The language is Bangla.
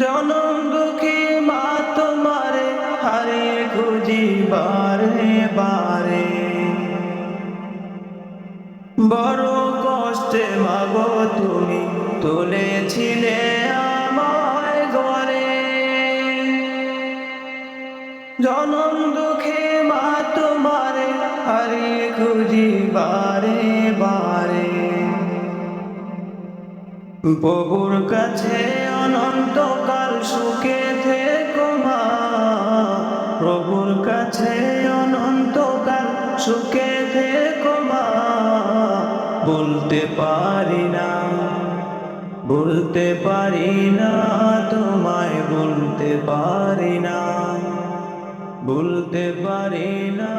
জনম দুঃখী মা তোমারে হারিয়ে খুঁজি বারে বারে। বড় কষ্টে মাগো তুমি তুলেছিলে আমায় ঘরে। জনম দুঃখে মা তোমারে খুঁজি বারে বারে। প্রভুর কাছে অনন্তকাল সুখে থেকো মা। প্রভুর কাছে অনন্তকাল সুখে থেকো মা। বলতে পারি না, বলতে পারি না, তোমায় বলতে পারি না, বলতে পারি না।